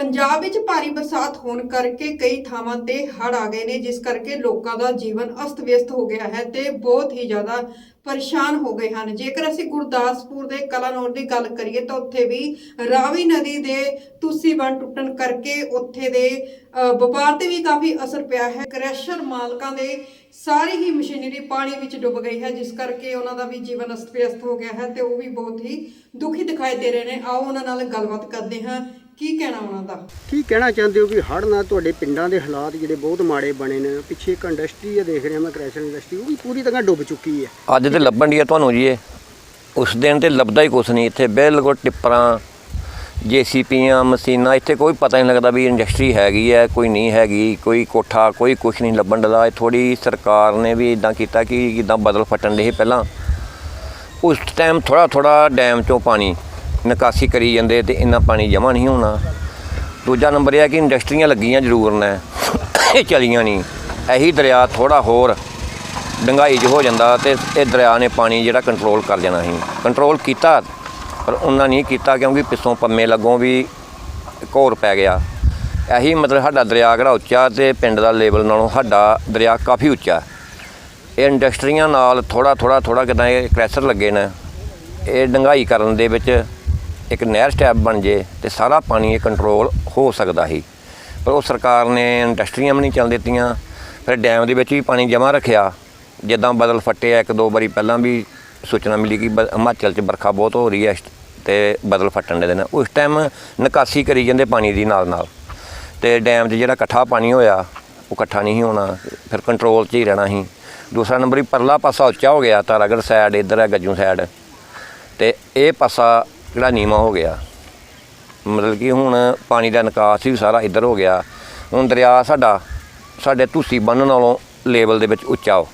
ਪੰਜਾਬ ਵਿੱਚ ਭਾਰੀ ਬਰਸਾਤ ਹੋਣ ਕਰਕੇ ਕਈ ਥਾਵਾਂ ਤੇ ਹੜ੍ਹ ਆ ਗਏ ਨੇ, ਜਿਸ ਕਰਕੇ ਲੋਕਾਂ ਦਾ ਜੀਵਨ ਅਸਤ-ਵਿਅਸਤ ਹੋ ਗਿਆ ਹੈ ਤੇ ਬਹੁਤ ਹੀ ਜ਼ਿਆਦਾ ਪਰੇਸ਼ਾਨ ਹੋ ਗਏ ਹਨ। ਜੇਕਰ ਅਸੀਂ ਗੁਰਦਾਸਪੁਰ ਦੇ ਕਲਾਨੌਰ ਦੀ ਗੱਲ ਕਰੀਏ ਤਾਂ ਉੱਥੇ ਵੀ ਰਾਵੀ ਨਦੀ ਦੇ ਤੁਸੀਂ ਬੰਨ ਟੁੱਟਣ ਕਰਕੇ ਉੱਥੇ ਦੇ ਵਪਾਰ ਤੇ ਵੀ ਕਾਫੀ ਅਸਰ ਪਿਆ ਹੈ। ਕ੍ਰੈਸ਼ਰ ਮਾਲਕਾਂ ਦੇ ਸਾਰੀ ਹੀ ਮਸ਼ੀਨਰੀ ਪਾਣੀ ਵਿੱਚ ਡੁੱਬ ਗਈ ਹੈ, ਜਿਸ ਕਰਕੇ ਉਹਨਾਂ ਦਾ ਵੀ ਜੀਵਨ ਅਸਤ-ਵਿਅਸਤ ਹੋ ਗਿਆ ਹੈ ਤੇ ਉਹ ਵੀ ਬਹੁਤ ਹੀ ਦੁਖੀ ਦਿਖਾਈ ਦੇ ਰਹੇ ਨੇ। ਆਓ ਉਹਨਾਂ ਨਾਲ ਗੱਲਬਾਤ ਕਰਦੇ ਹਾਂ। ਕੀ ਕਹਿਣਾ ਉਹਨਾਂ ਦਾ? ਕੀ ਕਹਿਣਾ ਚਾਹੁੰਦੇ ਹੋ ਕਿ ਹੜ੍ਹ ਨਾਲ ਤੁਹਾਡੇ ਪਿੰਡਾਂ ਦੇ ਹਾਲਾਤ ਜਿਹੜੇ ਬਹੁਤ ਮਾੜੇ ਬਣੇ ਨੇ? ਪਿੱਛੇ ਇੱਕ ਇੰਡਸਟਰੀ ਆ ਦੇਖ ਰਿਹਾ ਮੈਂ ਕ੍ਰੈਸ਼ਨ ਇੰਡਸਟਰੀ ਉਹ ਵੀ ਪੂਰੀ ਤਰ੍ਹਾਂ ਡੁੱਬ ਚੁੱਕੀ ਹੈ। ਅੱਜ ਤੇ ਲੱਭਣ ਦੀ ਆ ਤੁਹਾਨੂੰ ਜੀ ਇਹ। ਉਸ ਦਿਨ ਤੇ ਲੱਭਦਾ ਹੀ ਕੁਛ ਨਹੀਂ। ਇੱਥੇ ਬਿਲਕੁਲ ਟਿੱਪਰਾਂ ਜੀਸੀਪੀਆਂ ਮਸ਼ੀਨਾਂ ਇੱਥੇ ਕੋਈ ਪਤਾ ਨਹੀਂ ਲੱਗਦਾ ਵੀ ਇੰਡਸਟਰੀ ਹੈਗੀ ਹੈ ਕੋਈ ਨਹੀਂ ਹੈਗੀ ਕੋਈ ਕੋਠਾ ਕੋਈ ਕੁਛ ਨਹੀਂ ਲੱਭਣ ਦਾ। ਥੋੜੀ ਸਰਕਾਰ ਨੇ ਵੀ ਇਦਾਂ ਕੀਤਾ ਕਿ ਜਿੱਦਾਂ ਬਦਲ ਫਟਣ ਦੇ ਸੀ ਪਹਿਲਾਂ। ਉਸ ਟਾਈਮ ਥੋੜਾ ਥੋੜਾ ਡੈਮ ਚੋਂ ਪਾਣੀ ਨਿਕਾਸੀ ਕਰੀ ਜਾਂਦੇ ਤੇ ਇੰਨਾ ਪਾਣੀ ਜਮ੍ਹਾਂ ਨਹੀਂ ਹੋਣਾ। ਦੂਜਾ ਨੰਬਰ ਇਹ ਹੈ ਕਿ ਇੰਡਸਟਰੀਆਂ ਲੱਗੀਆਂ ਜ਼ਰੂਰ ਨੇ, ਇਹ ਚਲੀਆਂ ਨਹੀਂ। ਇਹੀ ਦਰਿਆ ਥੋੜਾ ਹੋਰ ਡੰਗਾਈ 'ਚ ਹੋ ਜਾਂਦਾ ਤੇ ਇਹ ਦਰਿਆ ਨੇ ਪਾਣੀ ਜਿਹੜਾ ਕੰਟਰੋਲ ਕਰ ਜਾਣਾ ਸੀ। ਕੰਟਰੋਲ ਕੀਤਾ, ਪਰ ਉਹਨਾਂ ਨਹੀਂ ਕੀਤਾ ਕਿਉਂਕਿ ਪਿੱਛੋਂ ਪੰਮੇ ਲੱਗੋਂ ਵੀ ਘੋਰ ਪੈ ਗਿਆ। ਇਹੀ ਮਤਲਬ ਸਾਡਾ ਦਰਿਆ ਕਿਹੜਾ ਉੱਚਾ ਤੇ ਪਿੰਡ ਦਾ ਲੈਵਲ ਨਾਲੋਂ ਸਾਡਾ ਦਰਿਆ ਕਾਫੀ ਉੱਚਾ। ਇਹ ਇੰਡਸਟਰੀਆਂ ਨਾਲ ਥੋੜਾ ਥੋੜਾ ਥੋੜਾ ਕਿਦਾਂ ਇਹ ਕ੍ਰੈਸ਼ਰ ਲੱਗੇ ਨੇ। ਇਹ ਡੰਗਾਈ ਕਰਨ ਦੇ ਵਿੱਚ ਇੱਕ ਨਹਿਰ ਸਟੈਪ ਬਣ ਜੇ ਤੇ ਸਾਰਾ ਪਾਣੀ ਇਹ ਕੰਟਰੋਲ ਹੋ ਸਕਦਾ ਸੀ। ਪਰ ਉਹ ਸਰਕਾਰ ਨੇ ਇੰਡਸਟਰੀਆਂ ਵੀ ਨਹੀਂ ਚੱਲ ਦਿੱਤੀਆਂ। ਫਿਰ ਡੈਮ ਦੇ ਵਿੱਚ ਵੀ ਪਾਣੀ ਜਮ੍ਹਾਂ ਰੱਖਿਆ। ਜਿੱਦਾਂ ਬਦਲ ਫਟਿਆ, ਇੱਕ ਦੋ ਵਾਰੀ ਪਹਿਲਾਂ ਵੀ ਸੂਚਨਾ ਮਿਲੀ ਕਿ ਬ- ਹਿਮਾਚਲ 'ਚ ਵਰਖਾ ਬਹੁਤ ਹੋ ਰਹੀ ਹੈ ਇਸ- ਤੇ ਬਦਲ ਫਟਣ ਦੇ ਦਿਨ। ਉਸ ਟਾਈਮ ਨਿਕਾਸੀ ਕਰੀ ਜਾਂਦੇ ਪਾਣੀ ਦੀ ਨਾਲ ਨਾਲ ਤੇ ਡੈਮ 'ਚ ਜਿਹੜਾ ਇਕੱਠਾ ਪਾਣੀ ਹੋਇਆ, ਉਹ ਇਕੱਠਾ ਨਹੀਂ ਹੋਣਾ। ਫਿਰ ਕੰਟਰੋਲ 'ਚ ਹੀ ਰਹਿਣਾ ਸੀ। ਦੂਸਰਾ ਨੰਬਰ ਹੀ ਪਰਲਾ ਪਾਸਾ ਉੱਚਾ ਹੋ ਗਿਆ ਤਾਰਾਗੜ ਸਾਈਡ ਇੱਧਰ ਹੈ ਗੱਜੂ ਸਾਈਡ ਤੇ ਇਹ ਪਾਸਾ ਜਿਹੜਾ ਨੀਵਾਂ ਹੋ ਗਿਆ। ਮਤਲਬ ਕਿ ਹੁਣ ਪਾਣੀ ਦਾ ਨਿਕਾਸ ਵੀ ਸਾਰਾ ਇੱਧਰ ਹੋ ਗਿਆ। ਹੁਣ ਦਰਿਆ ਸਾਡਾ, ਸਾਡੇ ਧੂਸੀ ਬੰਨ ਨਾਲੋਂ ਲੈਵਲ ਦੇ ਵਿੱਚ ਉੱਚਾ ਉਹ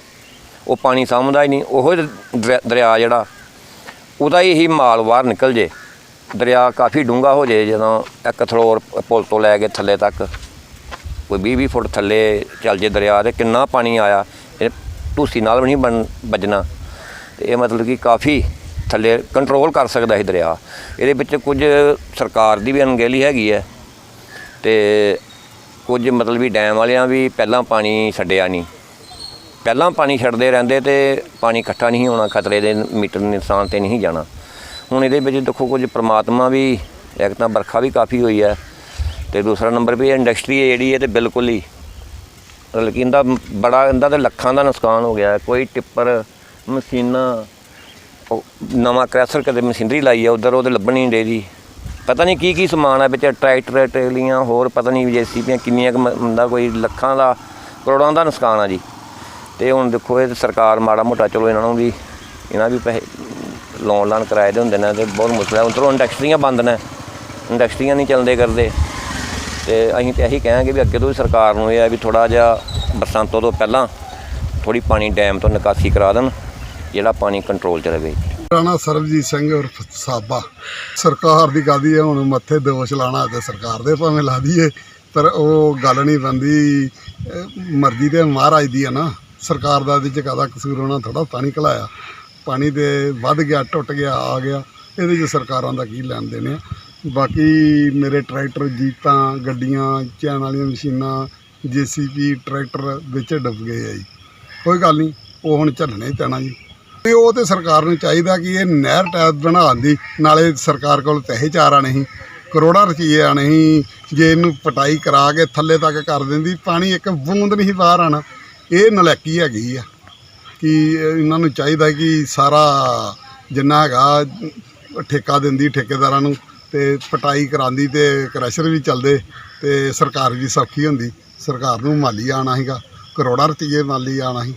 ਉਹ ਪਾਣੀ ਸਾਂਭਦਾ ਹੀ ਨਹੀਂ, ਉਹ ਦਰਿਆ ਦਰਿਆ ਜਿਹੜਾ, ਉਹਦਾ ਹੀ ਮਾਲ ਬਾਹਰ ਨਿਕਲ ਜੇ। ਦਰਿਆ ਕਾਫੀ ਡੂੰਘਾ ਹੋ ਜੇ ਜਦੋਂ ਇੱਕ ਥਲੋਰ ਪੁਲ ਤੋਂ ਲੈ ਕੇ ਥੱਲੇ ਤੱਕ। ਕੋਈ 20 20 ਫੁੱਟ ਥੱਲੇ ਚੱਲ ਜੇ ਦਰਿਆ ਤੇ ਕਿੰਨਾ ਪਾਣੀ ਆਇਆ, ਇਹ ਧੂਸੀ ਨਾਲ ਵੀ ਨਹੀਂ ਬਣ, ਵੱਜਣਾ। ਤੇ ਇਹ ਮਤਲਬ ਕਿ ਕਾਫੀ ਥੱਲੇ ਕੰਟਰੋਲ ਕਰ ਸਕਦਾ ਇਹ ਦਰਿਆ। ਇਹਦੇ ਵਿੱਚ ਕੁਝ ਸਰਕਾਰ ਦੀ ਵੀ ਅਣਗਹਿਲੀ ਹੈਗੀ ਹੈ ਤੇ ਕੁਝ ਮਤਲਬ ਵੀ ਡੈਮ ਵਾਲਿਆਂ ਵੀ ਪਹਿਲਾਂ ਪਾਣੀ ਛੱਡਿਆ ਨਹੀਂ। ਪਹਿਲਾਂ ਪਾਣੀ ਛੱਡਦੇ ਰਹਿੰਦੇ ਤੇ ਪਾਣੀ ਇਕੱਠਾ ਨਹੀਂ ਹੋਣਾ, ਖਤਰੇ ਦੇ ਮੀਟਰ ਨਿਸ਼ਾਨ ਤੇ ਨਹੀਂ ਜਾਣਾ। ਹੁਣ ਇਹਦੇ ਵਿੱਚ ਦੇਖੋ ਕੁਝ ਪ੍ਰਮਾਤਮਾ ਵੀ, ਇੱਕ ਤਾਂ ਵਰਖਾ ਵੀ ਕਾਫੀ ਹੋਈ ਹੈ ਤੇ ਦੂਸਰਾ ਨੰਬਰ ਵੀ ਇੰਡਸਟਰੀ ਹੈ ਜਿਹੜੀ ਇਹ ਤੇ ਬਿਲਕੁਲ ਹੀ। ਮਤਲਬ ਕਿ ਇਹਦਾ ਬੜਾ, ਇਹਦਾ ਤੇ ਲੱਖਾਂ ਦਾ ਨੁਕਸਾਨ ਹੋ ਗਿਆ ਕੋਈ ਟਿੱਪਰ, ਮਸ਼ੀਨਾਂ ਨਵਾਂ ਕ੍ਰੈਸ਼ਰ ਕਦੇ ਮਸ਼ੀਨਰੀ ਲਾਈ ਆ, ਉਧਰ ਉਹਦੇ ਲੱਭਣ ਨਹੀਂ ਡੇ ਜੀ। ਪਤਾ ਨਹੀਂ ਕੀ ਕੀ ਸਮਾਨ ਆ ਵਿੱਚ, ਟਰੈਕਟਰ, ਟਰੇਲੀਆਂ, ਹੋਰ ਪਤਾ ਨਹੀਂ ਜੇਸੀਬੀਆਂ ਕਿੰਨੀਆਂ ਕੁ ਮ- ਹੁੰਦਾ ਕੋਈ ਲੱਖਾਂ ਦਾ, ਕਰੋੜਾਂ ਦਾ ਨੁਕਸਾਨ ਆ ਜੀ। ਤੇ ਹੁਣ ਦੇਖੋ ਇਹ ਸਰਕਾਰ ਮਾੜਾ ਮੋਟਾ ਚਲੋ ਇਹਨਾਂ ਨੂੰ ਵੀ, ਇਹਨਾਂ ਵੀ ਪੈਸੇ ਲੋਨ ਲਾਨ ਕਰਾਏ ਦੇ ਹੁੰਦੇ ਨੇ ਤੇ ਬਹੁਤ ਮੁਸ਼ਕਲ ਹੈ ਉਧਰੋਂ ਇੰਡਸਟਰੀਆਂ ਬੰਦ ਨੇ, ਇੰਡਸਟਰੀਆਂ ਨਹੀਂ ਚੱਲਦੇ ਕਰਦੇ। ਤੇ ਅਸੀਂ ਤੇ ਇਹੀ ਕਹਾਂਗੇ ਵੀ ਅੱਗੇ ਤੋਂ ਵੀ ਸਰਕਾਰ ਨੂੰ ਇਹ ਹੈ ਵੀ ਥੋੜਾ ਜਿਹਾ ਬਰਸਾਂਤੋਂ ਤੋਂ ਪਹਿਲਾਂ ਥੋੜੀ ਪਾਣੀ ਡੈਮ ਤੋਂ ਨਿਕਾਸੀ ਕਰਾ ਦੇਣ। ਜਿਹੜਾ ਪਾਣੀ ਕੰਟਰੋਲ 'ਚ ਰਹੇ। ਰਾਣਾ ਸਰਬਜੀਤ ਸਿੰਘ ਉਰਫ ਸਾਬਾ। ਸਰਕਾਰ ਦੀ ਕਾਦੀ ਹੈ, ਹੁਣ ਮੱਥੇ ਦੋਸ਼ ਲਾਣਾ ਤੇ ਸਰਕਾਰ ਦੇ ਭਾਵੇਂ ਲਾ ਦਈਏ, ਪਰ ਉਹ ਗੱਲ ਨਹੀਂ ਬੰਦੀ ਮਰਜ਼ੀ ਤੇ ਮਹਾਰਾਜ ਦੀ ਹੈ ਨਾ। ਸਰਕਾਰ ਦਾ ਇਹਦੇ ਚ ਕਾਹਦਾ ਕਸੂਰ ਹੋਣਾ ਥੋੜਾ ਪਾਣੀ ਘਲਾਇਆ। ਪਾਣੀ ਦੇ ਵੱਧ ਗਿਆ, ਟੁੱਟ ਗਿਆ, ਆ ਗਿਆ। ਇਹਦੇ ਚ ਸਰਕਾਰਾਂ ਦਾ ਕੀ ਲੈਣ ਦੇਣ ਆ। ਬਾਕੀ ਮੇਰੇ ਟਰੈਕਟਰ, ਜੀਪਾਂ, ਗੱਡੀਆਂ, ਚੈਨ ਵਾਲੀਆਂ ਮਸ਼ੀਨਾਂ ਜੀਸੀਪੀ ਟਰੈਕਟਰ ਵਿੱਚ ਡੁੱਬ ਗਏ ਆ ਜੀ। ਕੋਈ ਗੱਲ ਨਹੀਂ, ਉਹ ਹੁਣ ਝੱਲਣਾ ਹੀ ਪੈਣਾ ਜੀ। ਤੇ ਉਹ ਤੇ ਸਰਕਾਰ ਨੂੰ ਚਾਹੀਦਾ ਕਿ ਇਹ ਨਹਿਰ ਟੈਪ ਬਣਾਉਣ ਦੀ, ਨਾਲੇ ਸਰਕਾਰ ਕੋਲ ਪੈਸੇ ਚਾਰ ਆਣੇ ਸੀ ਕਰੋੜਾਂ ਰੁਪਏ ਆਣੇ ਸੀ, ਜੇ ਇਹਨੂੰ ਪਟਾਈ ਕਰਾ ਕੇ ਥੱਲੇ ਤੱਕ ਕਰ ਦਿੰਦੀ, ਪਾਣੀ ਇੱਕ ਬੂੰਦ ਨਹੀਂ ਬਾਹਰ ਆਣਾ ਇਹ ਨਲੈਕੀ ਹੈਗੀ ਆ ਕਿ ਇਹਨਾਂ ਨੂੰ ਚਾਹੀਦਾ ਕਿ ਸਾਰਾ ਜਿੰਨਾ ਹੈਗਾ, ਠੇਕਾ ਦਿੰਦੀ ਠੇਕੇਦਾਰਾਂ ਨੂੰ ਤੇ ਪਟਾਈ ਕਰਾਉਂਦੀ ਤੇ ਕ੍ਰੈਸ਼ਰ ਵੀ ਚੱਲਦੇ ਤੇ ਸਰਕਾਰ ਵੀ ਸੌਖੀ ਹੁੰਦੀ। ਸਰਕਾਰ ਨੂੰ ਮਾਲੀ ਆਣਾ ਹੈਗਾ ਕਰੋੜਾਂ ਰੁਪਏ ਮਾਲੀ ਆਣਾ ਸੀ।